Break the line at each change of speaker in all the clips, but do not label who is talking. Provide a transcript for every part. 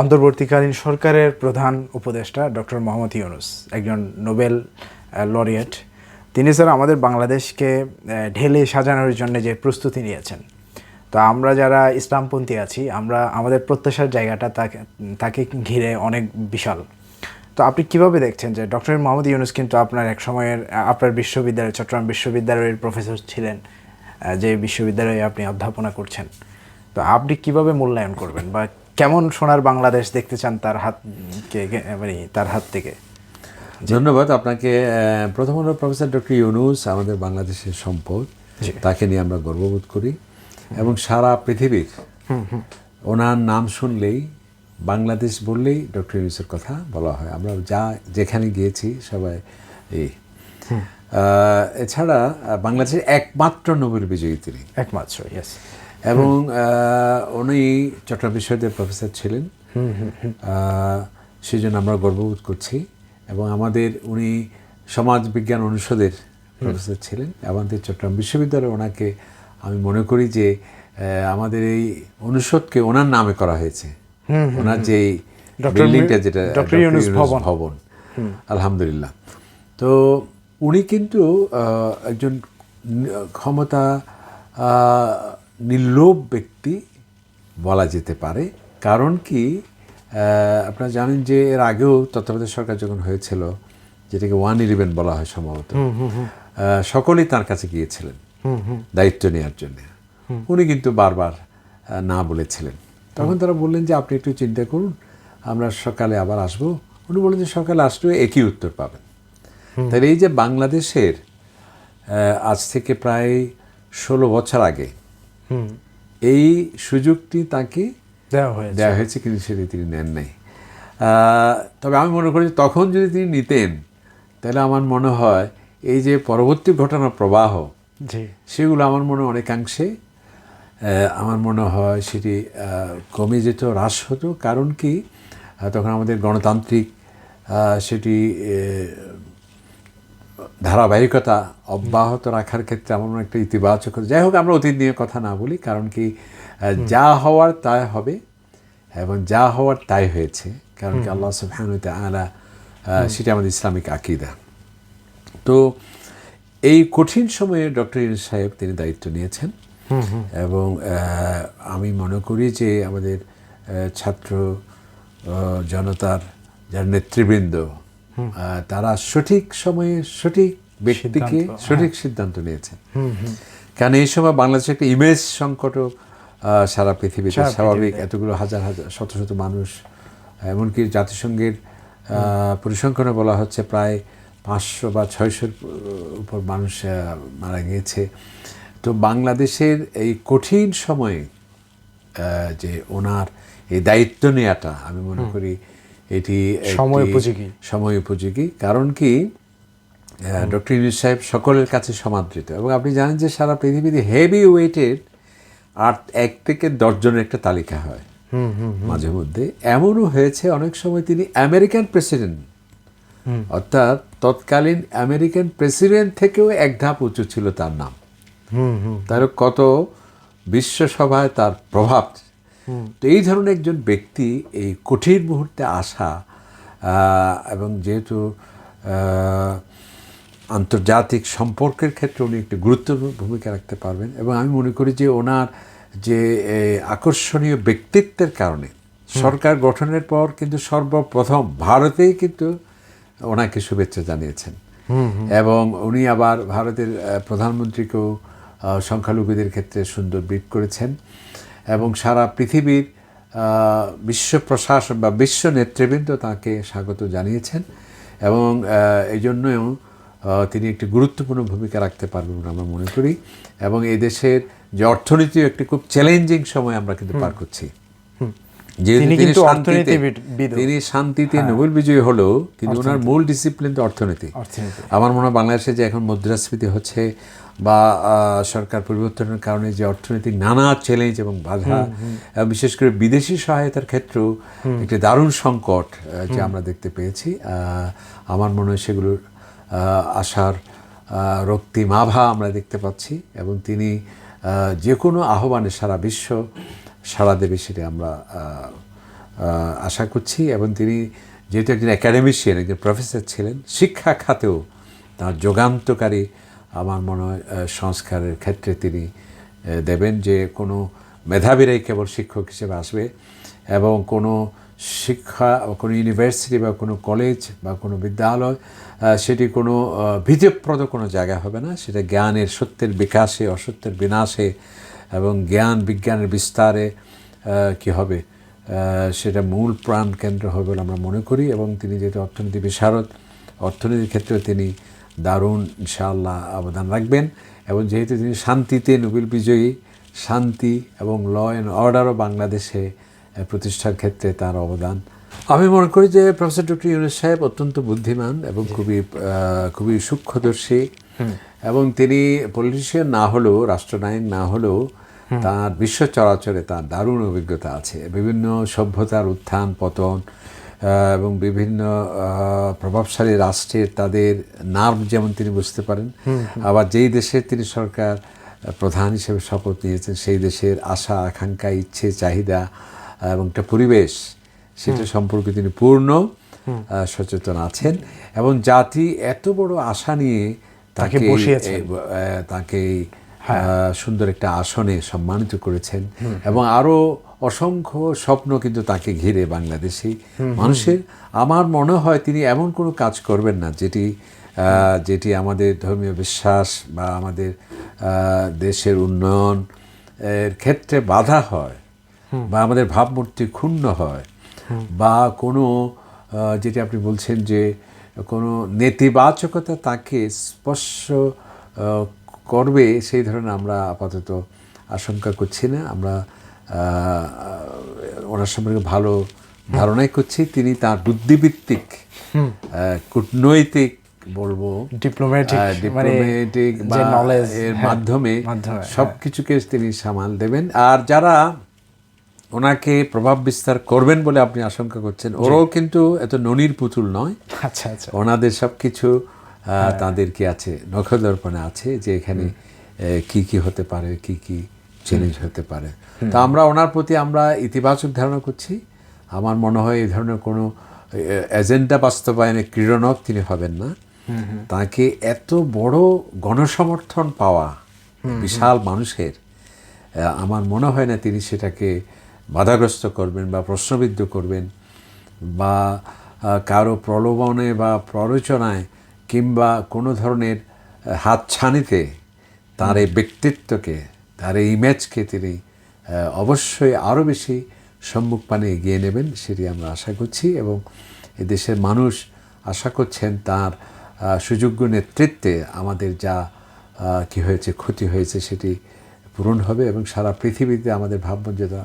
অন্তর্বর্তীকালীন সরকারের প্রধান উপদেষ্টা ডক্টর মোহাম্মদ ইউনুস, একজন নোবেল লরিয়েট। তিনি স্যার আমাদের বাংলাদেশকে ঢেলে সাজানোর জন্য যে প্রস্তুতি নিয়েছেন। তো আমরা যারা ইসলামপন্থী আছি, আমরা, আমাদের প্রত্যাশার জায়গাটা তাকে তাকে ঘিরে অনেক বিশাল। তো আপনি কীভাবে দেখছেন যে ডক্টর মোহাম্মদ ইউনুস কিন্তু আপনার এক সময়ের, আপনার বিশ্ববিদ্যালয়, চট্টগ্রাম বিশ্ববিদ্যালয়ের প্রফেসর ছিলেন যে বিশ্ববিদ্যালয়ে আপনি অধ্যাপনা করছেন। তো আপনি কীভাবে মূল্যায়ন করবেন বা কেমন সোনার বাংলাদেশ দেখতে চান তার হাত মানে তার হাত থেকে?
ধন্যবাদ আপনাকে। প্রথম হলো প্রফেসর ডক্টর ইউনুস আমাদের বাংলাদেশের সম্পদ। তাকে নিয়ে আমরা গর্ববোধ করি। এবং সারা পৃথিবীর ওনার নাম শুনলেই বাংলাদেশ বললেই ডক্টর ইউনুসের কথা বলা হয়। আমরা যা যেখানে গিয়েছি সবাই এই। এছাড়া বাংলাদেশের একমাত্র নোবেল বিজয়ী তিনি।
একমাত্র ইয়েস
এবং উনি চট্টগ্রাম বিশ্ববিদ্যালয়ের প্রফেসর ছিলেন। সেই জন্য আমরা গর্ববোধ করছি এবং আমাদের উনি সমাজ বিজ্ঞান অনুষদের প্রফেসর ছিলেন। আমাদের চট্টগ্রাম বিশ্ববিদ্যালয়ে ওনাকে আমি মনে করি যে আমাদের এই অনুষদকে ওনার নামে করা হয়েছে। ওনার যে. বিল্ডিংটা যেটা
ভবন।
আলহামদুলিল্লাহ। তো উনি কিন্তু একজন ক্ষমতা নির্লোভ ব্যক্তি বলা যেতে পারে। কারণ কি আপনারা জানেন যে এর আগেও তত্ত্বাবধায়ক সরকার যখন হয়েছিল যেটাকে ওয়ান ইলেভেন বলা হয় সম্ভবত সকলেই তার কাছে গিয়েছিলেন দায়িত্ব নেওয়ার জন্য। উনি কিন্তু বারবার না বলেছিলেন। তখন তারা বললেন যে আপনি একটু চিন্তা করুন আমরা সকালে আবার আসব। উনি বললেন যে সকালে আসলেও একই উত্তর পাবেন। তাহলে এই যে বাংলাদেশের আজ থেকে প্রায় ষোলো বছর আগে এই সুযোগটি তাকে
দেওয়া হয়েছে।
দেওয়া হয়েছে কিন্তু সেটি তিনি নেন নাই। তবে আমি মনে করি তখন যদি তিনি নিতেন তাহলে আমার মনে হয় এই যে পরবর্তী ঘটনা প্রবাহ সেগুলো আমার মনে হয় অনেকাংশে আমার মনে হয় সেটি কমে যেত হ্রাস হতো। কারণ কি? তখন আমাদের গণতান্ত্রিক সেটি ধারাবাহিকতা অব্যাহত রাখার ক্ষেত্রে আমার মনে একটা ইতিবাচক যাই হোক আমরা অতীত নিয়ে কথা না বলি কারণ কি যা হওয়ার তাই হবে এবং যা হওয়ার তাই হয়েছে কারণ কি আল্লাহ তাআলা আহ, সেটা আমাদের ইসলামিক আকিদা। তো এই কঠিন সময়ে ডক্টর ইউনুস সাহেব তিনি দায়িত্ব নিয়েছেন এবং আমি মনে করি যে আমাদের ছাত্র জনতার যার নেতৃবৃন্দ তারা সঠিক সময়ে সঠিক ব্যক্তিকে সঠিক সিদ্ধান্ত নিয়েছেন। কারণ এই সময় বাংলাদেশে একটা ইমেজ সংকটও সারা পৃথিবীতে স্বাভাবিক। এতগুলো হাজার হাজার শত শত মানুষ এমনকি জাতিসংঘের পরিসংখ্যানে বলা হচ্ছে প্রায় পাঁচশো বা ছয়শোর উপর মানুষ মারা গিয়েছে। তো বাংলাদেশের এই কঠিন সময়ে আহ, যে ওনার এই দায়িত্ব নেওয়াটা আমি মনে করি এটি
সময় উপযোগী।
সময় উপযোগী। কারণ কি? ডক্টর ইউনুস সাহেব সকলের কাছে সমাদৃত। এবং আপনি জানেন যে সারা পৃথিবীতে হেভি ওয়েটের আট এক থেকে দশজনের একটা তালিকা হয়। মাঝে মধ্যে। এমনও হয়েছে অনেক সময় তিনি আমেরিকান প্রেসিডেন্ট। অর্থাৎ তৎকালীন আমেরিকান প্রেসিডেন্ট থেকেও এক ধাপ উঁচু ছিল তার নাম। তার কত বিশ্বসভায় তার প্রভাব তো এই ধরনের একজন ব্যক্তি এই কঠিন মুহূর্তে আসা এবং যেহেতু আন্তর্জাতিক সম্পর্কের ক্ষেত্রে উনি একটি গুরুত্বপূর্ণ ভূমিকা রাখতে পারবেন এবং আমি মনে করি যে ওনার যে আকর্ষণীয় ব্যক্তিত্বের কারণে সরকার গঠনের পর কিন্তু সর্বপ্রথম ভারতেই কিন্তু ওনাকে শুভেচ্ছা জানিয়েছেন। এবং উনি আবার ভারতের প্রধানমন্ত্রীকেও সংখ্যালঘুদের ক্ষেত্রে সুন্দর ব্রিফ করেছেন। এবং সারা পৃথিবীর বিশ্ব প্রশাসন বা বিশ্ব নেতৃবৃন্দ তাকে স্বাগত জানিয়েছেন এবং এই জন্যও তিনি একটি গুরুত্বপূর্ণ ভূমিকা রাখতে পারবেন বলে আমরা মনে করি এবং এই দেশের যে অর্থনীতিও একটি খুব চ্যালেঞ্জিং সময় আমরা কিন্তু পার করছি।
তিনি
শান্তিতে শান্তিতে নোবেল বিজয়ী হলেও কিন্তু ওনার মূল ডিসিপ্লিন তো অর্থনীতি।
অর্থনীতি।
আমার মনে হয় বাংলাদেশে যে এখন মুদ্রাস্ফীতি হচ্ছে বা সরকার পরিবর্তনের কারণে যে অর্থনৈতিক নানা চ্যালেঞ্জ এবং বাধা এবং বিশেষ করে বিদেশি সহায়তার ক্ষেত্রেও একটি দারুণ সংকট যে আমরা দেখতে পেয়েছি। আমার মনে হয় সেগুলোর আশার রক্তিম আভা আমরা দেখতে পাচ্ছি এবং তিনি যে কোনো আহ্বানে সারা বিশ্ব সারা দেবে সেটা আমরা আশা করছি এবং তিনি যেহেতু একজন একাডেমিশিয়ান একজন প্রফেসর ছিলেন শিক্ষা খাতেও তার যোগান্তকারী আমার মনে হয় সংস্কারের ক্ষেত্রে তিনি দেবেন যে কোনো মেধাবীরাই কেবল শিক্ষক হিসেবে আসবে এবং কোনো শিক্ষা কোনো ইউনিভার্সিটি বা কোনো কলেজ বা কোনো বিদ্যালয় সেটি কোনো আহ, ভীতিপ্রদ কোনো জায়গা হবে না। সেটা জ্ঞানের সত্যের বিকাশে অসত্যের বিনাশে এবং জ্ঞান বিজ্ঞানের বিস্তারে কি হবে? সেটা মূল প্রাণ কেন্দ্র হবে বলে আমরা মনে করি এবং তিনি যেহেতু অর্থনীতি বিশারদ অর্থনীতির ক্ষেত্রেও তিনি দারুণ ইনশাআল্লাহ অবদান রাখবেন। এবং যেহেতু তিনি শান্তিতে নোবেল বিজয়ী শান্তি এবং ল অ্যান্ড অর্ডারও বাংলাদেশে প্রতিষ্ঠার ক্ষেত্রে তার অবদান। আমি মনে করি যে প্রফেসর ডক্টর ইউনুস সাহেব অত্যন্ত বুদ্ধিমান এবং খুবই খুবই সূক্ষ্মদর্শী। এবং তিনি পলিটিশিয়ান না হলেও রাষ্ট্রনায়ক না হলেও তার বিশ্ব চরাচরে তার দারুণ অভিজ্ঞতা আছে। বিভিন্ন সভ্যতার উত্থান পতন এবং বিভিন্ন প্রভাবশালী রাষ্ট্রের তাদের নার্ভ যেমন তিনি বুঝতে পারেন আবার যেই দেশের তিনি সরকার প্রধান হিসেবে শপথ নিয়েছেন সেই দেশের আশা আকাঙ্ক্ষা ইচ্ছে চাহিদা এবং একটা পরিবেশ সেটা সম্পর্কে তিনি পূর্ণ সচেতন আছেন এবং জাতি এত বড় আশা নিয়ে তাকে। তাকে আহ, সুন্দর একটা আসনে সম্মানিত করেছেন এবং আরও অসংখ্য স্বপ্ন কিন্তু তাকে ঘিরে বাংলাদেশি। মানুষের আমার মনে হয় তিনি এমন কোনো কাজ করবেন না যেটি যেটি আমাদের ধর্মীয় বিশ্বাস বা আমাদের দেশের উন্নয়ন এর ক্ষেত্রে বাধা হয় বা আমাদের ভাবমূর্তি ক্ষুণ্ণ হয় বা কোনো যেটি আপনি বলছেন যে কোনো নেতিবাচকতা তাকে স্পর্শ করবে সেই ধরনের আমরা আপাতত আশঙ্কা করছি না। আমরা ওনার সম্পর্কে ভালো ধারণাই করছি। তিনি তার বুদ্ধিভিত্তিক কূটনৈতিক বলব
ডিপ্লোম্যাটিক নলেজ
এর মাধ্যমে
মাধ্যমে,
সব কিছুকে তিনি সামাল দেবেন। আর যারা ওনাকে প্রভাব বিস্তার করবেন বলে আপনি আশঙ্কা করছেন ওরাও কিন্তু এত ননির পুতুল নয়।
আচ্ছা আচ্ছা।
ওনাদের সব কিছু তাদের কি আছে নখদর্পণে আছে যে এখানে কি কি হতে পারে কি কি চ্যালেঞ্জ হতে পারে। তো আমরা ওনার প্রতি আমরা ইতিবাচক ধারণা করছি। আমার মনে হয় এই ধরনের কোনো এজেন্ডা বাস্তবায়নে ক্রীড়নক তিনি হবেন না। তাকে এত বড় গণসমর্থন পাওয়া বিশাল মানুষের আমার মনে হয় না তিনি সেটাকে বাধাগ্রস্ত করবেন বা প্রশ্নবিদ্ধ করবেন বা কারও প্রলোভনে বা প্ররোচনায় কিংবা কোনো ধরনের হাতছানিতে তার এই ব্যক্তিত্বকে তার এই ম্যাচকে তিনি অবশ্যই আরও বেশি সম্মুখ পানে এগিয়ে নেবেন সেটি আমরা আশা করছি এবং এ দেশের মানুষ আশা করছেন তার সুযোগ্য নেতৃত্বে আমাদের যা কি হয়েছে ক্ষতি হয়েছে সেটি পূরণ হবে এবং সারা পৃথিবীতে আমাদের ভাবমর্যাদা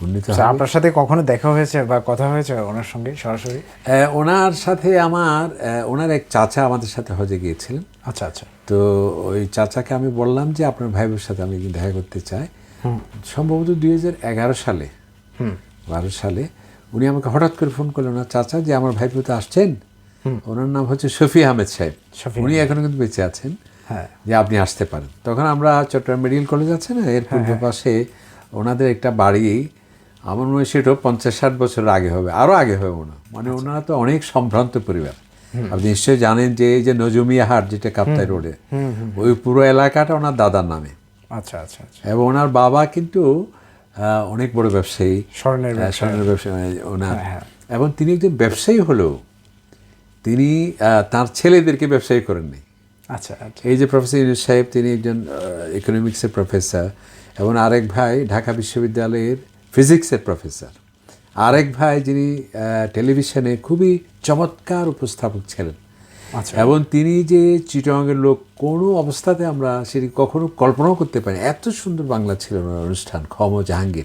উন্নীত
আচ্ছা,
হবে।
আপনার সাথে কখনো দেখা হয়েছে বা কথা হয়েছে ওনার সঙ্গে সরাসরি?
ওনার সাথে আমার ওনার এক চাচা আমাদের সাথে হজে গিয়েছিলেন।
আচ্ছা আচ্ছা।
তো ওই চাচাকে আমি বললাম যে আপনার ভাইবোর সাথে আমি দেখা করতে চাই। সম্ভবত দুই হাজার এগারো সালে। বারো সালে উনি আমাকে হঠাৎ করে ফোন করলেন না চাচা যে আমার ভাইপো তো আসছেন? ওনার নাম হচ্ছে শফি আহমেদ সাহেব। উনি এখনও কিন্তু বেঁচে আছেন।
হ্যাঁ।
যে আপনি আসতে পারেন। তখন আমরা চট্টগ্রাম মেডিকেল কলেজ আছে না এর পূর্ব পাশে ওনাদের একটা বাড়ি। আমার মনে হয় সেটাও পঞ্চাশ ষাট বছর আগে হবে আরও আগে হবে হয়। মানে ওনারা তো অনেক সম্ভ্রান্ত পরিবার। আপনি নিশ্চয়ই জানেন যে এই যে নজমিয়া হাট যেটা কাপ্তাই রোডে ওই পুরো এলাকাটা ওনার দাদার নামে।
আচ্ছা আচ্ছা আচ্ছা।
এবং ওনার বাবা কিন্তু অনেক বড় ব্যবসায়ী
স্বর্ণের
স্বর্ণের ব্যবসায়ী ওনার।
হ্যাঁ,
এবং তিনি একজন ব্যবসায়ী হলেও তিনি তার ছেলেদেরকে ব্যবসায়ী করেননি।
আচ্ছা আচ্ছা।
এই যে প্রফেসর ইউনুস সাহেব তিনি একজন ইকোনমিক্সের প্রফেসর এবং আরেক ভাই ঢাকা বিশ্ববিদ্যালয়ের ফিজিক্সের প্রফেসর আরেক ভাই যিনি টেলিভিশনে খুবই চমৎকার উপস্থাপক ছিলেন।
আচ্ছা।
এবং তিনি যে চিটংয়ের লোক কোনো অবস্থাতে আমরা সেটি কখনো কল্পনাও করতে পারি এত সুন্দর বাংলা ছিল ওনার অনুষ্ঠান ক্ষম জাহাঙ্গীর।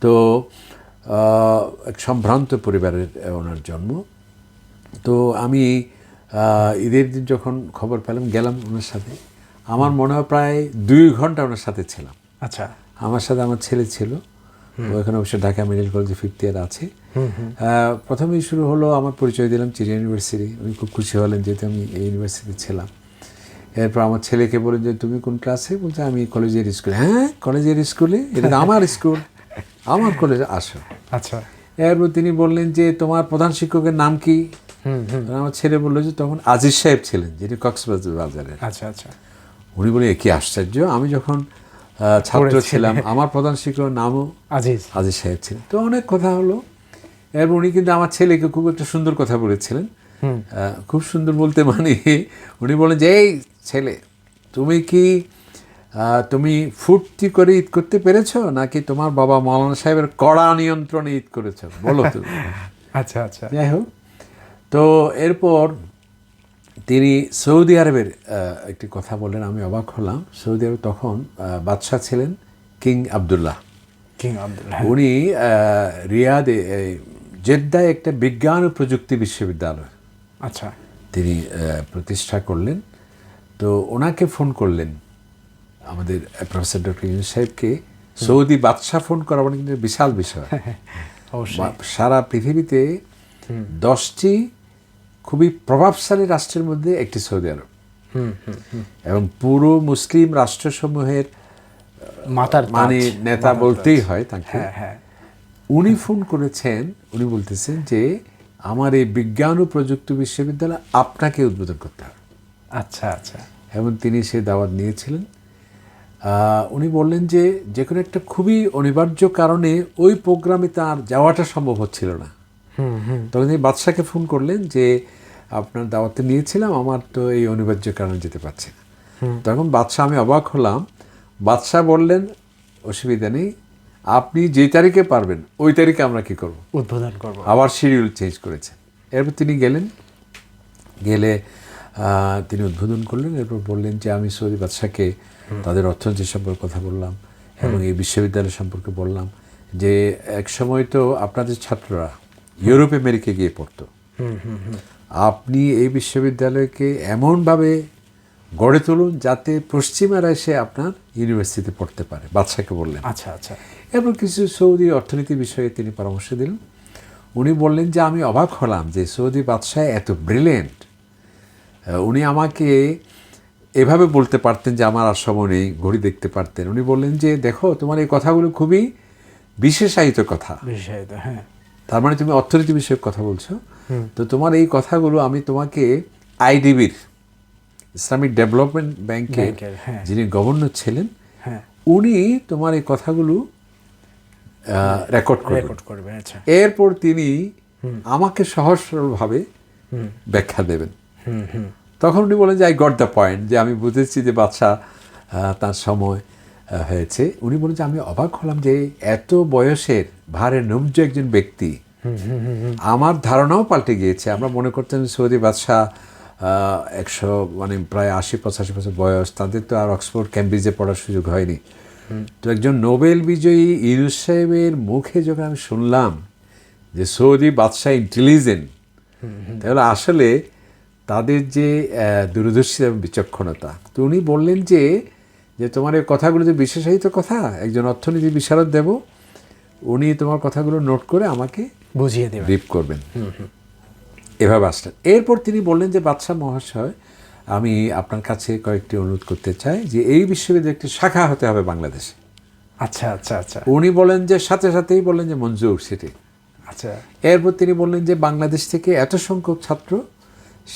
তো এক সম্ভ্রান্ত পরিবারের ওনার জন্ম। তো আমি ঈদের দিন যখন খবর পেলাম গেলাম ওনার সাথে। আমার মনে হয় প্রায় দুই ঘণ্টা ওনার সাথে ছিলাম।
আচ্ছা।
আমার সাথে আমার ছেলে ছিল। ও এখানে অবশ্য ঢাকা মেডিকেল কলেজে ফিফথ ইয়ার আছে। আহ, প্রথমেই শুরু হলো আমার পরিচয় দিলাম চিড়িয়া ইউনিভার্সিটি উনি খুব খুশি হলেন যেহেতু আমি এই ইউনিভার্সিটি ছিলাম। এরপর আমার ছেলেকে বলেন যে তুমি কোন ক্লাসে বলছে আমি কলেজের স্কুলে। হ্যাঁ? কলেজের স্কুলে? এটা আমার স্কুল। আমার কলেজে আসো।
আচ্ছা।
এরপর তিনি বললেন যে তোমার প্রধান শিক্ষকের নাম কি?
হুম হুম।
আমার ছেলে বলল যে তখন আজিজ সাহেব ছিলেন যিনি কক্সবাজার বাজারের
আচ্ছা আচ্ছা।
উনি বলে "এ কি আশ্চর্য! আমি যখন ছাত্র ছিলাম। আমার প্রধান শিক্ষকের নামও
আজিজ।
আজিজ সাহেব ছিলেন। তো অনেক কথা হলো। এরপর উনি কিন্তু আমার ছেলেকে খুব একটা সুন্দর কথা বলেছিলেন। খুব সুন্দর বলতে মানে উনি বলেন যে এই ছেলে তুমি কি তুমি ফুর্তি করে ঈদ করতে পেরেছ? নাকি তোমার বাবা মৌলানা সাহেবের কড়া নিয়ন্ত্রণে ঈদ করেছ? বলো তুমি
আচ্ছা আচ্ছা।
যাই হোক। তো এরপর তিনি সৌদি আরবের একটি কথা বললেন আমি অবাক হলাম। সৌদি আরব তখন বাদশাহ ছিলেন কিং আবদুল্লাহ।
কিং আব্দুল্লাহ।
উনি রিয়াদে জেদ্দায় একটা বিজ্ঞান ও প্রযুক্তি বিশ্ববিদ্যালয়
আচ্ছা।
তিনি প্রতিষ্ঠা করলেন। তো ওনাকে ফোন করলেন আমাদের প্রফেসর ডক্টর ইউনুস সাহেবকে। সৌদি বাদশাহ ফোন করা মানে কিন্তু বিশাল বিষয়। সারা পৃথিবীতে দশটি খুবই প্রভাবশালী রাষ্ট্রের মধ্যে একটি সৌদি আরব।
হুম হুম হুম।
এবং পুরো মুসলিম রাষ্ট্রসমূহের
মাতার
মানে নেতা বলতেই হয় তাকে।
হ্যাঁ হ্যাঁ।
উনি ফোন করেছেন উনি বলতেছেন যে আমার এই বিজ্ঞান ও প্রযুক্তি বিশ্ববিদ্যালয় আপনাকে উদ্বোধন করতে হবে।
আচ্ছা আচ্ছা।
এবং তিনি সে দাওয়াত নিয়েছিলেন। উনি বললেন যে যে কোনো একটা খুবই অনিবার্য কারণে ওই প্রোগ্রামে তার যাওয়াটা সম্ভব হচ্ছিল না। তখন তিনি বাদশাকে ফোন করলেন যে আপনার দাওয়াতে নিয়েছিলাম আমার তো এই অনিবার্য কারণে যেতে পারছি না। তখন বাদশাহ আমি অবাক হলাম। বাদশাহ বললেন অসুবিধা নেই আপনি যে তারিখে পারবেন ওই তারিখে আমরা কি করব?
উদ্বোধন করব।
আবার শিডিউল চেঞ্জ করেছেন। এরপর তিনি গেলেন। গেলে তিনি উদ্বোধন করলেন। এরপর বললেন যে আমি সৌদি বাদশাকে তাদের অর্থনীতি সম্পর্কে কথা বললাম এবং এই বিশ্ববিদ্যালয় সম্পর্কে বললাম যে এক সময় তো আপনাদের ছাত্ররা ইউরোপ আমেরিকা গিয়ে পড়তো।
হুম হুম হুম
আপনি এই বিশ্ববিদ্যালয়কে এমনভাবে গড়ে তুলুন যাতে পশ্চিমারা এসে আপনার ইউনিভার্সিটিতে পড়তে পারে বাদশাকে বললেন।
আচ্ছা আচ্ছা।
এরপর কিছু সৌদি অর্থনীতি বিষয়ে তিনি পরামর্শ দিলেন। উনি বললেন যে আমি অবাক হলাম যে সৌদি বাদশাহ এত ব্রিলিয়েন্ট উনি আমাকে এভাবে বলতে পারতেন যে আমার আর সময় নেই ঘড়ি দেখতে পারতেন। উনি বললেন যে দেখো তোমার এই কথাগুলো খুবই বিশেষায়িত কথা।
বিশেষায়িত হ্যাঁ।
তার মানে তুমি অর্থনীতি বিষয়ক কথা বলছো। তো তোমার এই কথাগুলো আমি তোমাকে আইডিবির ইসলামিক ডেভেলপমেন্ট ব্যাংকের
হ্যাঁ।
যিনি গভর্নর ছিলেন
হ্যাঁ।
উনি তোমার এই কথাগুলো রেকর্ড করবেন।
আচ্ছা।
এরপর তিনি আমাকে সহজ সরলভাবে ব্যাখ্যা দেবেন। তখন উনি বলেন যে আই গট দ্য পয়েন্ট যে আমি বুঝেছি যে বাচ্চা তার সময় হয়েছে। উনি বলেন যে আমি অবাক হলাম যে এত বয়সের ভারে নব্জ একজন ব্যক্তি আমার ধারণাও পাল্টে গিয়েছে। আমরা মনে করতেন সৌদি বাদশাহ একশো মানে প্রায় আশি পঁচাশি বছর বয়স। তাদের তো আর অক্সফোর্ড ক্যামব্রিজে পড়ার সুযোগ হয়নি। তো একজন নোবেল বিজয়ী ইউনুস সাহেবের মুখে যখন আমি শুনলাম যে সৌদি বাদশাহ ইন্টেলিজেন্ট তাহলে আসলে তাদের যে দূরদর্শী এবং বিচক্ষণতা। তো উনি বললেন যে যে তোমার এই কথাগুলো যে বিশেষায়িত কথা একজন অর্থনীতি বিশারদ দেব উনি তোমার কথাগুলো নোট করে আমাকে
বুঝিয়ে দেবে
রিপ করবেন। এভাবে আসলেন। এরপর তিনি বললেন যে বাদশাহ মহাশয় আমি আপনার কাছে কয়েকটি অনুরোধ করতে চাই যে এই বিশ্ববিদ্যালয়ে একটি শাখা হতে হবে বাংলাদেশে।
আচ্ছা আচ্ছা আচ্ছা।
উনি বলেন যে সাথে সাথেই বললেন যে মঞ্জুর সিটি।
আচ্ছা।
এরপর তিনি বললেন যে বাংলাদেশ থেকে এত সংখ্যক ছাত্র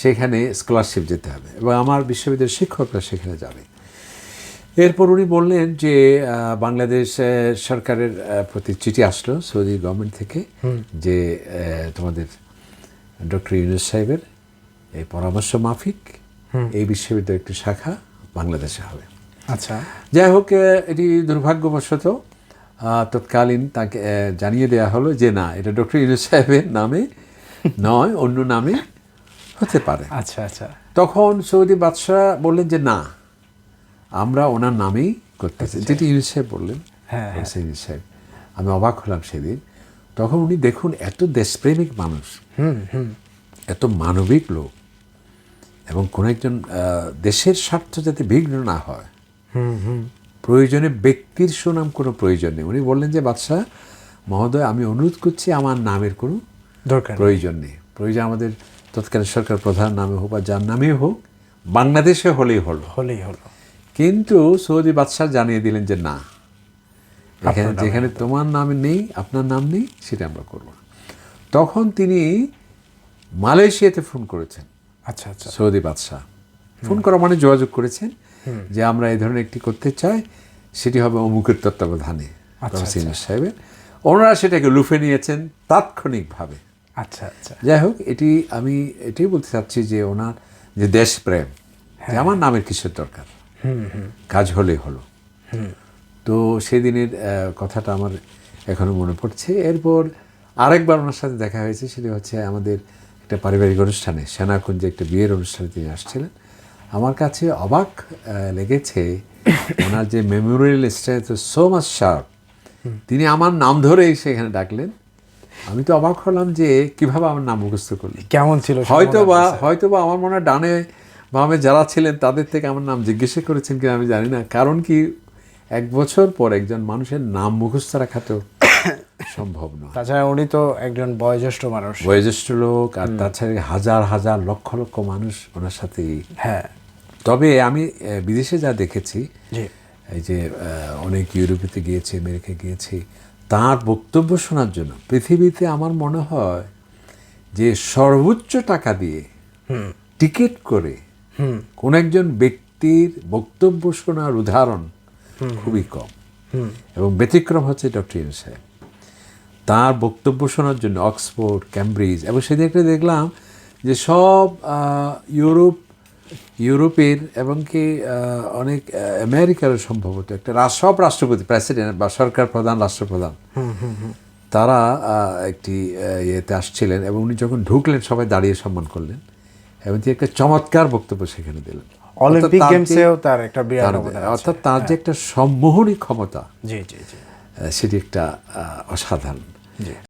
সেখানে স্কলারশিপ যেতে হবে এবং আমার বিশ্ববিদ্যালয়ের শিক্ষকরা সেখানে যাবে। এরপর উনি বললেন যে বাংলাদেশ সরকারের প্রতি চিঠি আসলো সৌদি গভর্নমেন্ট থেকে যে তোমাদের ডক্টর ইউনুস সাহেবের এই পরামর্শ মাফিক এই বিশ্ববিদ্যালয়ের একটি শাখা বাংলাদেশে হবে।
আচ্ছা।
যাই হোক এটি দুর্ভাগ্যবশত তৎকালীন তাকে জানিয়ে দেওয়া হলো যে না এটা ডক্টর ইউনুস সাহেবের নামে নয় অন্য নামে হতে পারে।
আচ্ছা আচ্ছা।
তখন সৌদি বাদশাহ বললেন যে না আমরা ওনার নামেই করতেছি। যেটি ইউনুস সাহেব বললেন
হ্যাঁ,
প্রফেসর ইউনুস সাহেব। আমি অবাক হলাম সেদিন। তখন উনি দেখুন এত দেশপ্রেমিক মানুষ।
হুম হুম।
এত মানবিক লোক। এবং কোনো একজন দেশের স্বার্থ যাতে বিঘ্ন না হয়।
হুম হুম।
প্রয়োজনে ব্যক্তির সুনাম কোনো প্রয়োজন নেই। উনি বললেন যে বাদশাহ মহোদয় আমি অনুরোধ করছি আমার নামের কোনো
দরকার
প্রয়োজন নেই। প্রয়োজন আমাদের তৎকালীন সরকার প্রধান নামে হোক বা যার নামেই হোক বাংলাদেশে হলেই হলো।
হলেই হলো।
কিন্তু সৌদি বাদশাহ জানিয়ে দিলেন যে না। এখানে যেখানে তোমার নাম নেই আপনার নাম নেই সেটা আমরা করব না। তখন তিনি মালয়েশিয়াতে ফোন করেছেন।
আচ্ছা আচ্ছা।
সৌদি বাদশাহ। ফোন করা মানে যোগাযোগ করেছেন যে আমরা এই ধরনের একটি করতে চাই সেটি হবে অমুকের তত্ত্বাবধানে।
আচ্ছা,
সিনিয়র সাহেবের। ওনারা সেটাকে লুফে নিয়েছেন তাৎক্ষণিকভাবে।
আচ্ছা আচ্ছা।
যাই হোক এটি আমি এটাই বলতে চাচ্ছি যে ওনার যে দেশপ্রেম যে আমার নামের কিসের দরকার? কাজ হলে হলো। তো সেদিনের কথাটা আমার এখনও মনে পড়ছে। এরপর আরেকবার ওনার সাথে দেখা হয়েছে সেটি হচ্ছে আমাদের একটা পারিবারিক অনুষ্ঠানে সেনাকুঞ্জে একটা বিয়ের অনুষ্ঠানে তিনি আসছিলেন। আমার কাছে অবাক লেগেছে ওনার যে memorial strength so much sharp তিনি আমার নাম ধরেই সেখানে ডাকলেন। আমি তো অবাক হলাম যে কীভাবে আমার নাম মুখস্থ করলেন।
কেমন ছিল
হয়তো বা হয়তো বা আমার মনে হয় ডানে বামে যারা ছিলেন তাদের থেকে আমার নাম জিজ্ঞেস করেছেন কিনা আমি জানি না। কারণ কি এক বছর পর একজন মানুষের নাম মুখস্থ রাখা তো সম্ভব নয়।
তাছাড়া উনি তো একজন বয়োজ্যেষ্ঠ মানুষ।
বয়োজ্যেষ্ঠ লোক আর তাছাড়া হাজার হাজার লক্ষ লক্ষ মানুষ ওনার সাথে
হ্যাঁ।
তবে আমি বিদেশে যা দেখেছি এই যে অনেক ইউরোপেতে গিয়েছি আমেরিকা গিয়েছি তার বক্তব্য শোনার জন্য পৃথিবীতে আমার মনে হয় যে সর্বোচ্চ টাকা দিয়ে টিকিট করে কোন একজন ব্যক্তির বক্তব্য শোনার উদাহরণ খুবই কম। এবং ব্যতিক্রম হচ্ছে ডক্টর ইউনুস সাহেব। তার বক্তব্য শোনার জন্য অক্সফোর্ড ক্যামব্রিজ এবং সেদিন একটা দেখলাম যে সব ইউরোপ ইউরোপের এবং কি অনেক আমেরিকারও সম্ভবত একটা সব রাষ্ট্রপতি প্রেসিডেন্ট বা সরকার প্রধান রাষ্ট্রপ্রধান তারা একটি ইয়েতে আসছিলেন এবং উনি যখন ঢুকলেন সবাই দাঁড়িয়ে সম্মান করলেন। এবং তিনি একটা চমৎকার বক্তব্য সেখানে দিলেন।
অলিম্পিক
অর্থাৎ তার যে-
গেমসেও তার একটা বিরাট।
অর্থাৎ তার যে একটা সম্মোহনী ক্ষমতা
জি জি জি।
সেটি একটা আহ, অসাধারণ।